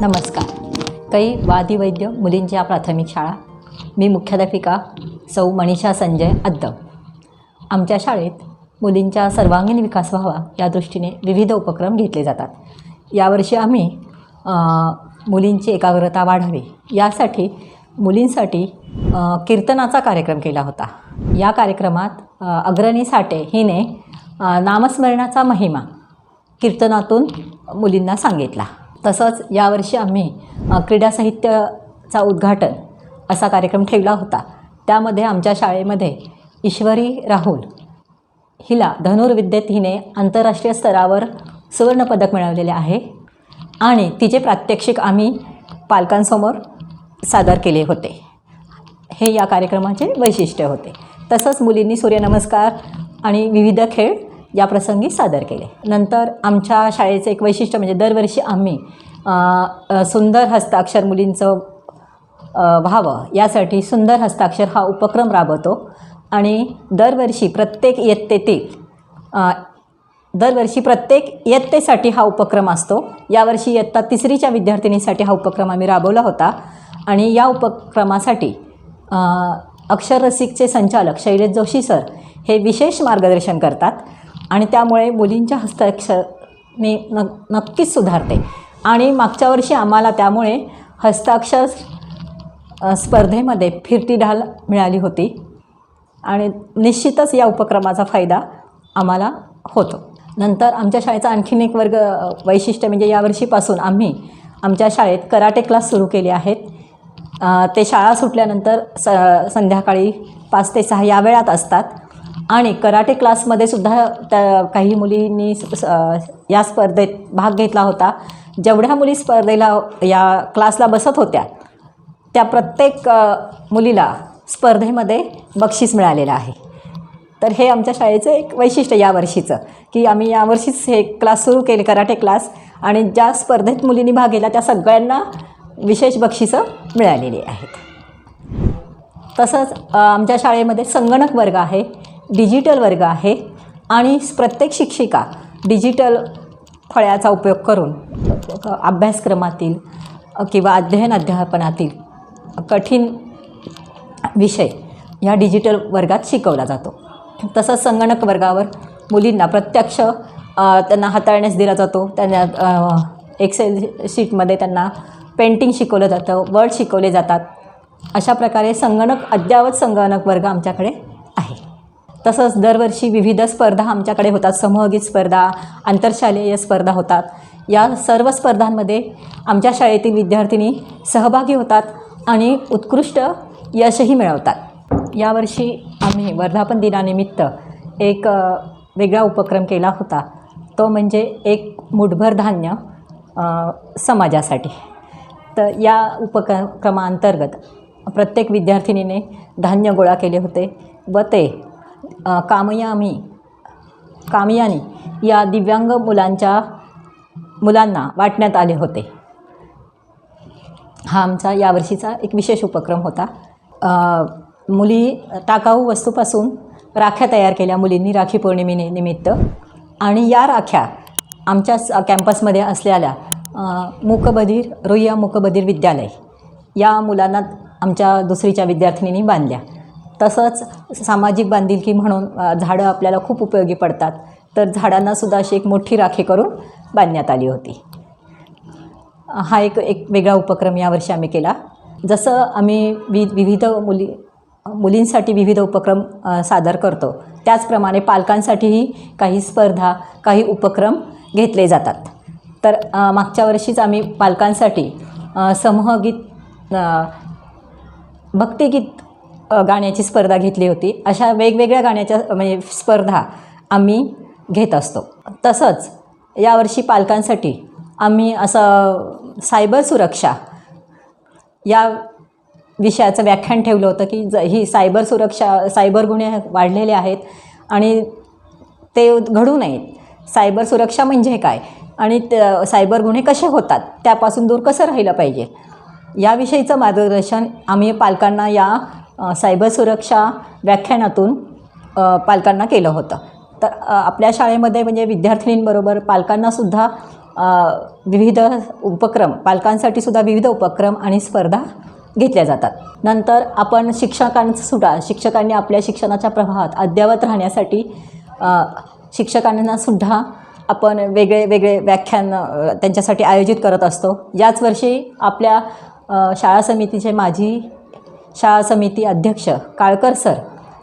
नमस्कार. कै वादिवैद्य मुलींच्या प्राथमिक शाळा. मी मुख्याध्यापिका सौ मनीषा संजय अद्द आमच्या शाळेत मुलींचा सर्वांगीण विकास व्हावा या दृष्टीने विविध उपक्रम घेतले जातात. यावर्षी आम्ही मुलींची एकाग्रता वाढावी. यासाठी मुलींसाठी कीर्तनाचा कार्यक्रम केला होता. या कार्यक्रमात अग्रणी साठे हिने नामस्मरणाचा महिमा कीर्तनातून मुलींना सांगितला. तसंच यावर्षी आम्ही क्रीडा साहित्याचा उद्घाटन असा कार्यक्रम ठेवला होता. त्यामध्ये आमच्या शाळेमध्ये ईश्वरी राहुल हिला धनुर्विद्येत हिने आंतरराष्ट्रीय स्तरावर सुवर्णपदक मिळवलेले आहे आणि तिचे प्रात्यक्षिक आम्ही पालकांसमोर सादर केले होते. हे या कार्यक्रमाचे वैशिष्ट्य होते. तसंच मुलींनी सूर्यनमस्कार आणि विविध खेळ या प्रसंगी सादर केले. नंतर आमच्या शाळेचं एक वैशिष्ट्य म्हणजे दरवर्षी आम्ही सुंदर हस्ताक्षर मुलींचं व्हावं. यासाठी सुंदर हस्ताक्षर हा उपक्रम राबवतो. आणि दरवर्षी प्रत्येक इयत्तेतील दरवर्षी प्रत्येक इयत्तेसाठी हा उपक्रम असतो. यावर्षी इयत्ता तिसरीच्या विद्यार्थिनीसाठी हा उपक्रम आम्ही राबवला होता. आणि या उपक्रमासाठी अक्षररसिकचे अक्षर रसिकचे संचालक शैलेश जोशी सर हे विशेष मार्गदर्शन करतात. आणि त्यामुळे मुलींच्या हस्ताक्षरने न नक्कीच सुधारते. आणि मागच्या वर्षी आम्हाला त्यामुळे हस्ताक्षर स्पर्धेमध्ये फिरती ढाल मिळाली होती. आणि निश्चितच या उपक्रमाचा फायदा आम्हाला होतो. नंतर आमच्या शाळेचा आणखीन एक वर्ग वैशिष्ट्य म्हणजे यावर्षीपासून आम्ही आमच्या शाळेत कराटे क्लास सुरू केले आहेत. ते शाळा सुटल्यानंतर स संध्याकाळी पाच ते सहा या वेळात असतात. आणि कराटे क्लासमध्ये सुद्धा त्या काही मुलींनी या स्पर्धेत भाग घेतला होता. जेवढ्या मुली स्पर्धेला या क्लासला बसत होत्या त्या प्रत्येक मुलीला स्पर्धेमध्ये बक्षीस मिळालेलं आहे. तर हे आमच्या शाळेचं एक वैशिष्ट्य यावर्षीचं की आम्ही यावर्षीच हे क्लास सुरू केले कराटे क्लास. आणि ज्या स्पर्धेत मुलींनी भाग घेतला त्या सगळ्यांना विशेष बक्षिसं मिळालेली आहेत. तसंच आमच्या शाळेमध्ये संगणक वर्ग आहे. डिजिटल वर्ग आहे आणि प्रत्येक शिक्षिका डिजिटल फळ्याचा उपयोग करून अभ्यासक्रमातील किंवा अध्ययन अध्यापनातील कठीण विषय ह्या डिजिटल वर्गात शिकवला जातो. तसंच संगणक वर्गावर मुलींना प्रत्यक्ष त्यांना हाताळण्यास दिला जातो. त्यांना एक्सेल शीटमध्ये त्यांना पेंटिंग शिकवलं जातं वर्ड शिकवले जातात. अशा प्रकारे संगणक अद्ययावत संगणक वर्ग आमच्याकडे आहे. तसंच दरवर्षी विविध स्पर्धा आमच्याकडे होतात. समूहगीत स्पर्धा आंतरशालेय स्पर्धा होतात. या सर्व स्पर्धांमध्ये आमच्या शाळेतील विद्यार्थिनी सहभागी होतात आणि उत्कृष्ट यशही मिळवतात. यावर्षी आम्ही वर्धापन दिनानिमित्त एक वेगळा उपक्रम केला होता. तो म्हणजे एक मुठभर धान्य समाजासाठी. तर या उपक्रमांतर्गत प्रत्येक विद्यार्थिनीने धान्य गोळा केले होते व ते कामयामी कामयानी या दिव्यांग मुलांच्या मुलांना वाटण्यात आले होते. हा आमचा यावर्षीचा एक विशेष उपक्रम होता. मुली टाकाऊ वस्तूपासून राख्या तयार केल्या मुलींनी राखी पौर्णिमेने निमित्त. आणि या राख्या आमच्या कॅम्पसमध्ये असलेल्या मुकबधीर मूकबधीर रुईया मूकबधीर विद्यालय या मुलांना आमच्या दुसरीच्या विद्यार्थिनींनी बांधल्या. तसंच सामाजिक बांधिलकी म्हणून झाडं आपल्याला खूप उपयोगी पडतात. तर झाडांनासुद्धा अशी एक मोठी राखी करून बांधण्यात आली होती. हा एक एक वेगळा उपक्रम यावर्षी आम्ही केला. जसं आम्ही वि विविध मुली मुलींसाठी विविध उपक्रम सादर करतो. त्याचप्रमाणे पालकांसाठीही काही स्पर्धा काही उपक्रम घेतले जातात. तर मागच्या वर्षीच आम्ही पालकांसाठी समूहगीत भक्तिगीत गाण्याची स्पर्धा घेतली होती. अशा वेगवेगळ्या गाण्याच्या म्हणजे स्पर्धा आम्ही घेत असतो. तसंच यावर्षी पालकांसाठी आम्ही असं सायबर सुरक्षा या विषयाचं व्याख्यान ठेवलं होतं की ज ही सायबर सुरक्षा सायबर गुन्हे वाढलेले आहेत आणि ते घडू नयेत. सायबर सुरक्षा म्हणजे काय? आणि त सायबर गुन्हे कसे होतात? त्यापासून दूर कसं राहिलं पाहिजे? याविषयीचं मार्गदर्शन आम्ही पालकांना या सायबर सुरक्षा व्याख्यानातून पालकांना केलं होतं. तर आपल्या शाळेमध्ये म्हणजे विद्यार्थिनींबरोबर पालकांनासुद्धा विविध उपक्रम पालकांसाठी सुद्धा विविध उपक्रम आणि स्पर्धा घेतल्या जातात. नंतर आपण शिक्षकांचं सुद्धा शिक्षकांनी आपल्या शिक्षणाच्या प्रवाहात अद्ययावत राहण्यासाठी शिक्षकांनासुद्धा शिक्षकांना सुद्धा आपण वेगळे वेगळे व्याख्यान त्यांच्यासाठी आयोजित करत असतो. याच वर्षी आपल्या शाळा समितीचे माजी शाळा समिती अध्यक्ष काळकर सर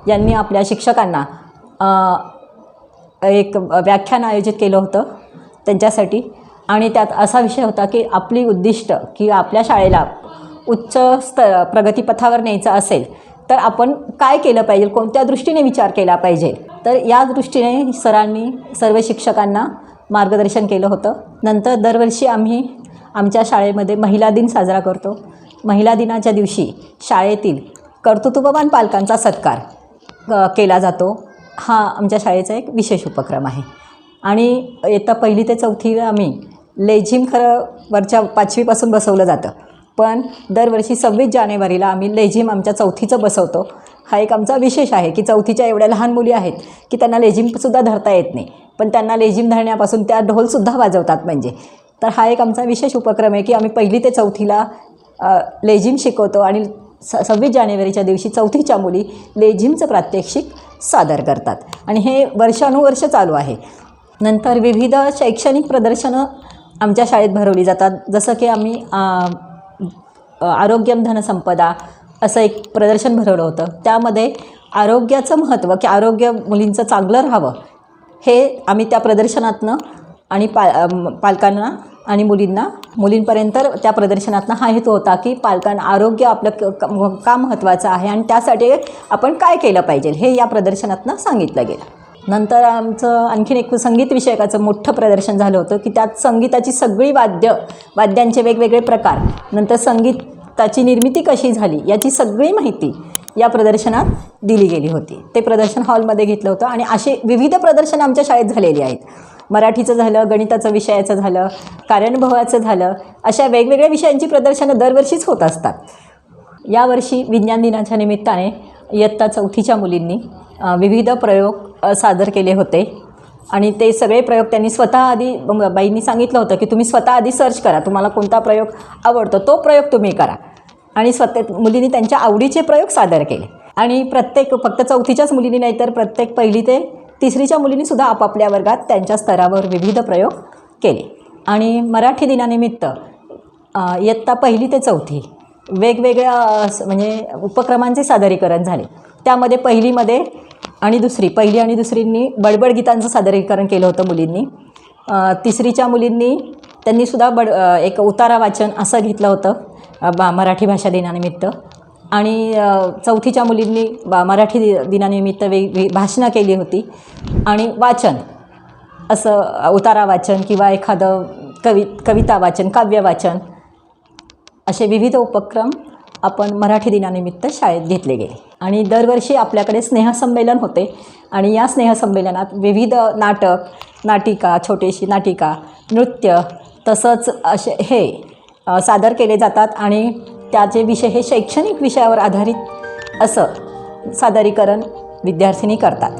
यांनी आपल्या शिक्षकांना एक व्याख्यान आयोजित केलं होतं त्यांच्यासाठी. आणि त्यात असा विषय होता की आपली उद्दिष्ट की आपल्या शाळेला उच्च स्तर प्रगतीपथावर न्यायचं असेल तर आपण काय केलं पाहिजे? कोणत्या दृष्टीने विचार केला पाहिजे? तर या दृष्टीने सरांनी सर्व शिक्षकांना मार्गदर्शन केलं होतं. नंतर दरवर्षी आम्ही आमच्या शाळेमध्ये महिला दिन साजरा करतो. महिला दिनाच्या दिवशी शाळेतील कर्तृत्ववान पालकांचा सत्कार केला जातो. हा आमच्या शाळेचा एक विशेष उपक्रम आहे. आणि इयत्ता पहिली ते चौथीला आम्ही लेझिम खरं वरच्या पाचवीपासून बसवलं जातं. पण दरवर्षी सव्वीस जानेवारीला आम्ही लेझिम आमच्या चौथीचं बसवतो. हा एक आमचा विशेष आहे की चौथीच्या एवढ्या लहान मुली आहेत की त्यांना लेझिमसुद्धा धरता येत नाही. पण त्यांना लेझिम धरण्यापासून त्या ढोलसुद्धा वाजवतात म्हणजे. तर हा एक आमचा विशेष उपक्रम आहे की आम्ही पहिली ते चौथीला लेझिम शिकवतो आणि स सव्वीस जानेवारीच्या दिवशी चौथीच्या मुली लेझिमचं प्रात्यक्षिक सादर करतात. आणि हे वर्षानुवर्ष चालू आहे. नंतर विविध शैक्षणिक प्रदर्शनं आमच्या शाळेत भरवली जातात. जसं की आम्ही आरोग्यम धनसंपदा असं एक प्रदर्शन भरवलं होतं. त्यामध्ये आरोग्याचं महत्त्व की आरोग्य मुलींचं चांगलं राहावं हे आम्ही त्या प्रदर्शनातनं आणि पा पालकांना आणि मुलींना मुलींपर्यंत त्या प्रदर्शनातनं हा हेतू होता की पालकांना आरोग्य आपलं क क- का महत्त्वाचं आहे आणि त्यासाठी आपण काय केलं पाहिजे हे या प्रदर्शनातनं सांगितलं गेलं. नंतर आमचं आणखीन एक संगीत विषयकाचं मोठं प्रदर्शन झालं होतं की त्यात संगीताची सगळी वाद्य वाद्यांचे वेगवेगळे प्रकार नंतर संगीताची निर्मिती कशी झाली याची सगळी माहिती या प्रदर्शनात दिली गेली होती. ते प्रदर्शन हॉलमध्ये घेतलं होतं आणि असे विविध प्रदर्शनं आमच्या शाळेत झालेली आहेत. मराठीचं झालं गणिताचं विषयाचं झालं कार्यानुभवाचं झालं अशा वेगवेगळ्या विषयांची प्रदर्शनं दरवर्षीच होत असतात. यावर्षी विज्ञान दिनाच्या निमित्ताने इयत्ता चौथीच्या मुलींनी विविध प्रयोग सादर केले होते. आणि ते सगळे प्रयोग त्यांनी स्वतः आधी बाईंनी सांगितलं होतं की तुम्ही स्वतः आधी सर्च करा तुम्हाला कोणता प्रयोग आवडतो तो प्रयोग तुम्ही करा. आणि स्वतः मुलींनी त्यांच्या आवडीचे प्रयोग सादर केले. आणि प्रत्येक फक्त चौथीच्याच मुलींनी नाही तर प्रत्येक पहिली ते तिसरीच्या मुलींनी सुद्धा आपापल्या वर्गात त्यांच्या स्तरावर विविध प्रयोग केले. आणि मराठी दिनानिमित्त इयत्ता पहिली ते चौथी वेगवेगळ्या म्हणजे उपक्रमांचे सादरीकरण झाले. त्यामध्ये पहिलीमध्ये आणि दुसरी पहिली आणि दुसरींनी बडबड गीतांचं सादरीकरण केलं होतं मुलींनी. तिसरीच्या मुलींनी त्यांनीसुद्धा बड एक उतारा वाचन असं घेतलं होतं बा मराठी भाषा दिनानिमित्त. आणि चौथीच्या मुलींनी बा मराठी दि दिनानिमित्त वेग भाषणं केली होती. आणि वाचन असं उतारा वाचन किंवा एखादं कवि कविता वाचन काव्य वाचन असे विविध उपक्रम आपण मराठी दिनानिमित्त शाळेत घेतले गेले. आणि दरवर्षी आपल्याकडे स्नेहसंमेलन होते आणि या स्नेहसंमेलनात विविध नाटक नाटिका छोटीशी नाटिका नृत्य तसंच असे हे सादर केले जातात आणि त्याचे विषय हे शैक्षणिक विषयावर आधारित असं सादरीकरण विद्यार्थिनी करतात.